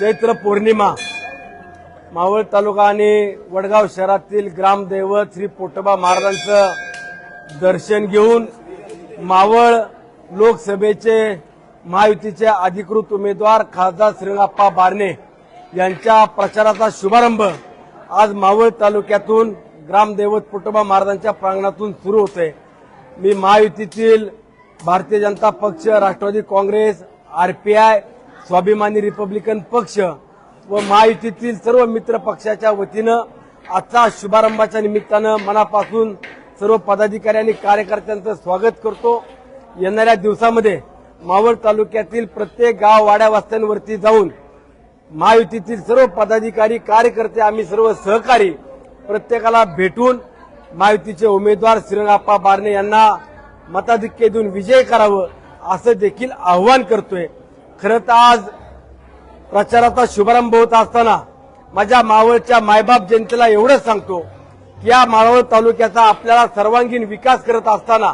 चैत्र पौर्णिमा. मावळ तालुका आणि वडगाव शहरातील ग्रामदैवत श्री पोटोबा महाराजांचं दर्शन घेऊन मावळ लोकसभेचे महायुतीचे अधिकृत उमेदवार खासदार श्रीरंगाप्पा बारणे यांच्या प्रचाराचा शुभारंभ आज मावळ तालुक्यातून ग्रामदैवत पोटोबा महाराजांच्या प्रांगणातून सुरू होते मी महायुतीतील Bharatiya Janata Paksha Rashtravadi Congress RPI Swabhimani Republican Paksha व महायुतीतील सर्व मित्र पक्षाच्या वतीनं आजचा शुभारंभाच्या निमित्तानं मनापासून सर्व पदाधिकारी आणि कार्यकर्त्यांचं स्वागत करतो. येणाऱ्या दिवसामध्ये मावळ तालुक्यातील प्रत्येक गाव वाड्या वस्त्यांवरती जाऊन महायुतीतील सर्व पदाधिकारी कार्यकर्ते आम्ही सर्व सहकारी प्रत्येकाला भेटून महायुतीचे उमेदवार श्रीरंगाप्पा बारणे यांना मताधिक्य देऊन विजय करावं असं देखील आव्हान करतोय. खरं तर आज प्रचाराचा शुभारंभ होत असताना माझ्या मावळच्या मायबाप जनतेला एवढंच सांगतो की या मावळ तालुक्याचा आपल्याला सर्वांगीण विकास करत असताना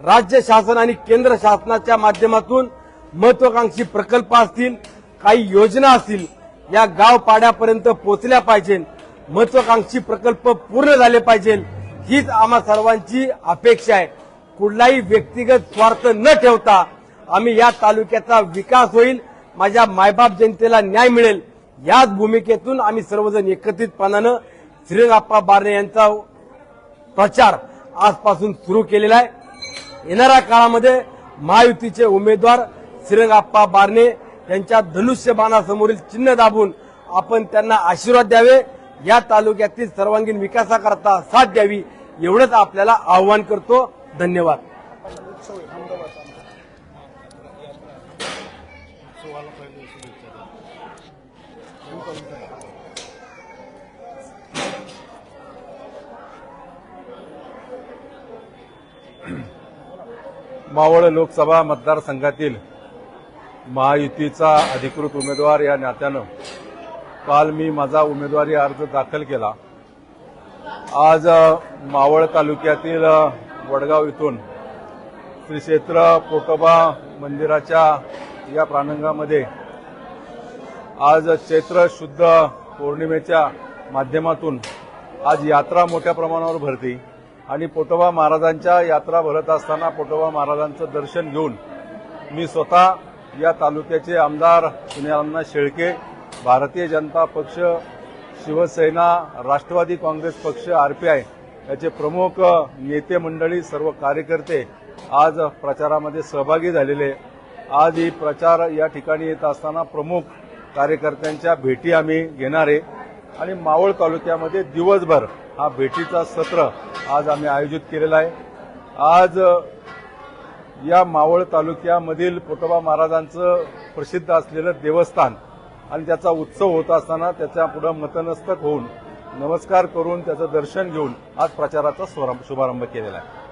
राज्य शासन आणि केंद्र शासनाच्या माध्यमातून महत्वाकांक्षी प्रकल्प असतील काही योजना असतील या गाव पाड्यापर्यंत पोहोचल्या पाहिजे महत्वाकांक्षी प्रकल्प पूर्ण झाले पाहिजे हीच आम्हा सर्वांची अपेक्षा आहे. कुठलाही व्यक्तिगत स्वार्थ न ठेवता आम्ही या तालुक्याचा विकास होईल माझ्या मायबाप जनतेला न्याय मिळेल याच भूमिकेतून आम्ही सर्वजण एकत्रितपणानं श्रीरंगाप्पा बारणे यांचा प्रचार आजपासून सुरू केलेला आहे. येणाऱ्या काळामध्ये महायुतीचे उमेदवार श्रीरंगाप्पा बारणे यांच्या धनुष्यबाणासमोरील चिन्ह दाबून आपण त्यांना आशीर्वाद द्यावे या तालुक्यातील सर्वांगीण विकासाकरता साथ द्यावी एवढंच आपल्याला आव्हान करतो. धन्यवाद. मावळ लोकसभा मतदारसंघातील महायुतीचा अधिकृत उमेदवार या नात्यानं काल मी माझा उमेदवारी अर्ज दाखल केला. आज मावळ तालुक्यातील वडगाव इथून श्री क्षेत्र पोटोबा मंदिराच्या या प्रांगणामध्ये आज चैत्र शुद्ध पौर्णिमेच्या माध्यमातून आज यात्रा मोठ्या प्रमाणावर भरती. आणि पोटोबा महाराजांच्या यात्रा भरत असताना पोटोबा महाराजांचं दर्शन घेऊन मी स्वतः या तालुक्याचे आमदार सुनील शेळके भारतीय जनता पक्ष शिवसेना राष्ट्रवादी काँग्रेस पक्ष आरपीआय याचे प्रमुख नेते मंडळी सर्व कार्यकर्ते आज प्रचारामध्ये सहभागी झालेले आज ही प्रचार या ठिकाणी येत असताना प्रमुख कार्यकर्त्यांच्या भेटी आम्ही घेणार आहे. आणि मावळ तालुक्यामध्ये दिवसभर हा भेटीचा सत्र आज आम्ही आयोजित केलेला आहे. आज या मावळ तालुक्यामधील पोटोबा महाराजांचं प्रसिद्ध असलेलं देवस्थान आणि त्याचा उत्सव होत असताना त्याच्या पुढे मतनस्तक होऊन नमस्कार करून त्याचं दर्शन घेऊन आज प्रचाराचा शुभारंभ केलेला आहे.